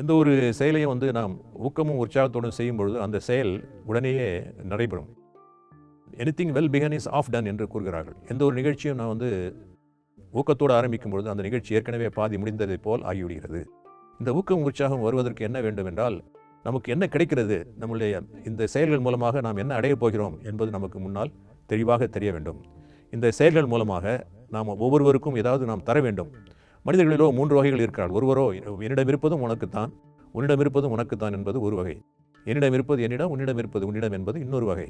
எந்த ஒரு செயலையும் வந்து நாம் ஊக்கமும் உற்சாகத்தோடும் செய்யும் பொழுது அந்த செயல் உடனேயே நடைபெறும். Anything well begun is half done என்று கூறுகிறார்கள். எந்த ஒரு நிகழ்ச்சியும் நான் வந்து ஊக்கத்தோடு ஆரம்பிக்கும் பொழுது அந்த நிகழ்ச்சி ஏற்கனவே பாதி முடிந்ததைப் போல் ஆகிவிடுகிறது. இந்த ஊக்கம் உற்சாகம் வருவதற்கு என்ன வேண்டும் என்றால் நமக்கு என்ன கிடைக்கிறது? நம்முடைய இந்த செயல்கள் மூலமாக நாம் என்ன அடையப் போகிறோம் என்பது நமக்கு முன்னால் தெளிவாக தெரிய வேண்டும். இந்த செயல்கள் மூலமாக நாம் ஒவ்வொருவருக்கும் ஏதாவது நாம் தர வேண்டும். மனிதர்களிலோ மூன்று வகைகள் இருக்கிறார் ஒருவரோ என்னிடம் இருப்பதும் உனக்குத்தான் உன்னிடம் இருப்பதும் உனக்குத்தான் என்பது ஒரு வகை. என்னிடம் இருப்பது என்னிடம் உன்னிடம் இருப்பது உன்னிடம் என்பது இன்னொரு வகை.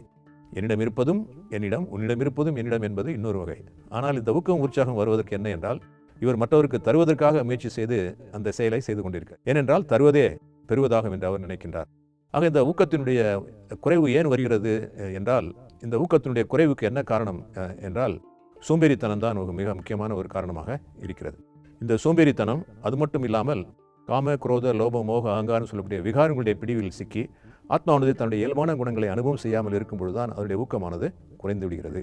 என்னிடம் இருப்பதும் என்னிடம் உன்னிடம் இருப்பதும் என்னிடம் என்பது இன்னொரு வகை. ஆனால் இந்த ஊக்கம் உற்சாகம் வருவதற்கு என்ன என்றால் இவர் மற்றவருக்கு தருவதற்காக முயற்சி செய்து அந்த செயலை செய்து கொண்டிருக்கிறார். ஏனென்றால் தருவதே பெறுவதாகும் என்று அவர் நினைக்கின்றார். ஆக இந்த ஊக்கத்தினுடைய குறைவு ஏன் வருகிறது என்றால் இந்த ஊக்கத்தினுடைய குறைவுக்கு என்ன காரணம் என்றால் சோம்பேறித்தனம் தான் ஒரு மிக முக்கியமான ஒரு காரணமாக இருக்கிறது. இந்த சோம்பேறித்தனம் அது மட்டும் இல்லாமல் காம குரோத லோப மோக அகங்காரம் சொல்லக்கூடிய விகாரங்களுடைய பிடிவில் சிக்கி ஆத்மாவானது தன்னுடைய இயல்பான குணங்களை அனுபவம் செய்யாமல் இருக்கும் தான் அதனுடைய ஊக்கமானது குறைந்து விடுகிறது.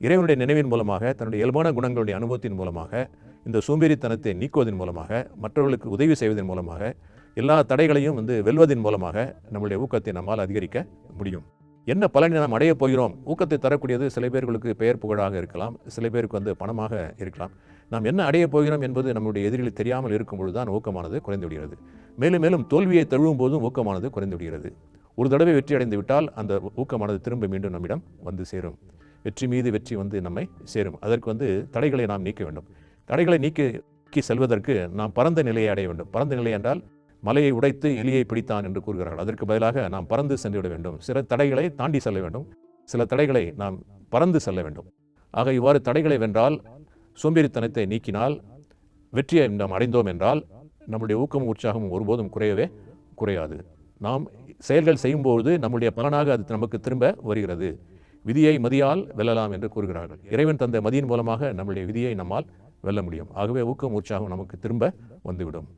இறைவனுடைய நினைவின் மூலமாக தன்னுடைய இயல்பான குணங்களுடைய அனுபவத்தின் மூலமாக இந்த சோம்பேறித்தனத்தை நீக்குவதன் மூலமாக மற்றவர்களுக்கு உதவி செய்வதன் மூலமாக எல்லா தடைகளையும் வந்து வெல்வதன் மூலமாக நம்முடைய ஊக்கத்தை நம்மால் அதிகரிக்க முடியும். என்ன பலனை நாம் அடையப் போகிறோம்? ஊக்கத்தை தரக்கூடியது சில பேர்களுக்கு பெயர் புகழாக இருக்கலாம் சில பேருக்கு வந்து பணமாக இருக்கலாம். நாம் என்ன அடையப் போகிறோம் என்பது நம்முடைய எதிரில் தெரியாமல் இருக்கும் பொழுதுதான் ஊக்கமானது குறைந்து விடுகிறது. மேலும் மேலும் தோல்வியை தழுவும் போதும் ஊக்கமானது குறைந்து விடுகிறது. ஒரு தடவை வெற்றி அடைந்து விட்டால் அந்த ஊக்கமானது திரும்ப மீண்டும் நம்மிடம் வந்து சேரும். வெற்றி மீது வெற்றி வந்து நம்மை சேரும். அதற்கு வந்து தடைகளை நாம் நீக்க வேண்டும். தடைகளை நீக்கி செல்வதற்கு நாம் பரந்த நிலையை அடைய வேண்டும். பரந்த நிலை என்றால் மலையை உடைத்து எலியை பிடித்தான் என்று கூறுகிறார்கள். அதற்கு பதிலாக நாம் பறந்து சென்றுவிட வேண்டும். சில தடைகளை தாண்டி செல்ல வேண்டும். சில தடைகளை நாம் பறந்து செல்ல வேண்டும். ஆக இவ்வாறு தடைகளை வென்றால் சோம்பேறித்தனத்தை நீக்கினால் வெற்றியை நாம் அடைந்தோம் என்றால் நம்முடைய ஊக்கமும் உற்சாகமும் ஒருபோதும் குறையவே குறையாது. நாம் செயல்கள் செய்யும்போது நம்முடைய பலனாக அது நமக்கு திரும்ப வருகிறது. விதியை மதியால் வெல்லலாம் என்று கூறுகிறார்கள். இறைவன் தந்த மதியின் மூலமாக நம்முடைய விதியை நம்மால் வெல்ல முடியும். ஆகவே ஊக்கம் உற்சாகம் நமக்கு திரும்ப வந்துவிடும்.